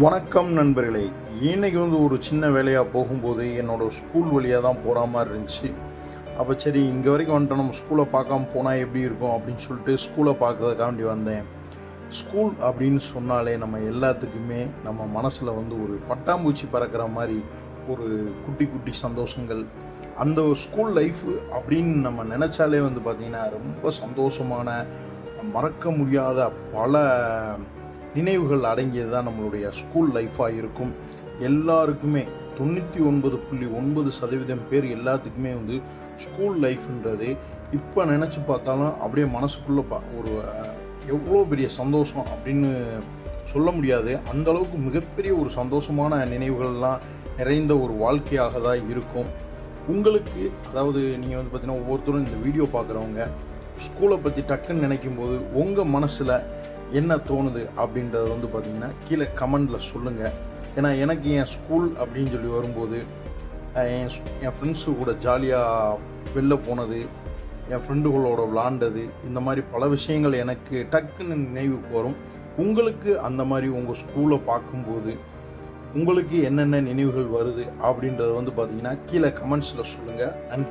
வணக்கம் நண்பர்களே. இன்னைக்கு வந்து ஒரு சின்ன வேலையாக போகும்போது என்னோட ஸ்கூல் வழியாக தான் போகிற மாதிரி இருந்துச்சு. அப்போ சரி இங்கே வரைக்கும் வந்துட்டு நம்ம ஸ்கூலை பார்க்காம போனால் எப்படி இருக்கும் அப்படின்னு சொல்லிட்டு ஸ்கூலை பார்க்குறதுக்காண்டி வந்தேன். ஸ்கூல் அப்படின்னு சொன்னாலே நம்ம எல்லாத்துக்குமே நம்ம மனசில் வந்து ஒரு பட்டாம்பூச்சி பறக்கிற மாதிரி ஒரு குட்டி குட்டி சந்தோஷங்கள். அந்த ஸ்கூல் லைஃபு அப்படின்னு நம்ம நினச்சாலே வந்து பார்த்திங்கன்னா ரொம்ப சந்தோஷமான மறக்க முடியாத பல நினைவுகள் அடங்கியது தான் நம்மளுடைய ஸ்கூல் லைஃபாக இருக்கும். எல்லாருக்குமே தொண்ணூற்றி ஒன்பது புள்ளி ஒன்பது சதவீதம் பேர் எல்லாத்துக்குமே வந்து ஸ்கூல் லைஃப்ன்றது இப்போ நினச்சி பார்த்தாலும் அப்படியே மனசுக்குள்ளே பா ஒரு எவ்வளோ பெரிய சந்தோஷம் அப்படின்னு சொல்ல முடியாது. அந்த அளவுக்கு மிகப்பெரிய ஒரு சந்தோஷமான நினைவுகள்லாம் நிறைந்த ஒரு வாழ்க்கையாக தான் இருக்கும். உங்களுக்கு அதாவது நீங்கள் வந்து பார்த்தீங்கன்னா ஒவ்வொருத்தரும் இந்த வீடியோ பார்க்குறவங்க ஸ்கூலை பற்றி டக்குன்னு நினைக்கும் போது உங்கள் மனசில் என்ன தோணுது அப்படின்றத வந்து பார்த்திங்கன்னா கீழே கமெண்டில் சொல்லுங்கள் ஏன்னா எனக்கு என் ஸ்கூல் அப்படின்னு சொல்லி வரும்போது என் என் ஃப்ரெண்ட்ஸு கூட ஜாலியாக வெளில போனது என் ஃப்ரெண்டுகளோட விளாண்டது இந்த மாதிரி பல விஷயங்கள் எனக்கு டக்குன்னு நினைவுக்கு வரும். உங்களுக்கு அந்த மாதிரி உங்கள் ஸ்கூலை பார்க்கும்போது உங்களுக்கு என்னென்ன நினைவுகள் வருது அப்படின்றத வந்து பார்த்தீங்கன்னா கீழே கமெண்ட்ஸில் சொல்லுங்கள் அண்ட்